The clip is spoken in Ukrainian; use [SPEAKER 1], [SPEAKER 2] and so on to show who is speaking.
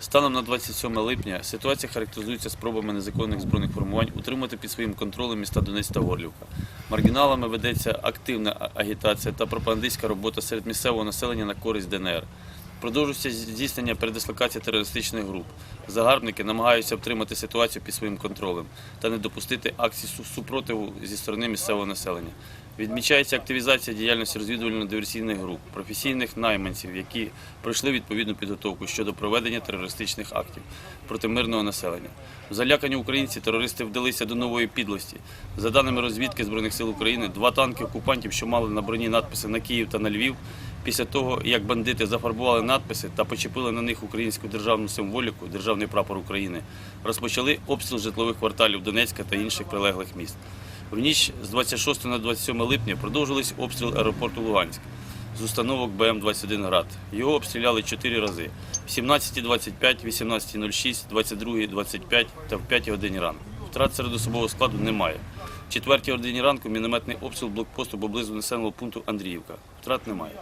[SPEAKER 1] Станом на 27 липня ситуація характеризується спробами незаконних збройних формувань утримати під своїм контролем міста Донець та Горлівка. Маргіналами ведеться активна агітація та пропагандистська робота серед місцевого населення на користь ДНР. Продовжується здійснення передислокації терористичних груп. Загарбники намагаються втримати ситуацію під своїм контролем та не допустити акцій супротиву зі сторони місцевого населення. Відмічається активізація діяльності розвідувально-диверсійних груп, професійних найманців, які пройшли відповідну підготовку щодо проведення терористичних актів проти мирного населення. В залякані українці терористи вдалися до нової підлості. За даними розвідки Збройних сил України, два танки окупантів, що мали на броні надписи на Київ та на Львів, після того, як бандити зафарбували надписи та почепили на них українську державну символіку, державний прапор України, розпочали обстріл житлових кварталів Донецька та інших прилеглих міст. В ніч з 26 на 27 липня продовжились обстріл аеропорту Луганськ з установок БМ-21 «Град». Його обстріляли чотири рази – в 17.25, 18.06, 22.25 та в 5 годині ранку. Втрат серед особового складу немає. В 4 годині ранку мінометний обстріл блокпосту поблизу населеного пункту Андріївка. Втрат немає.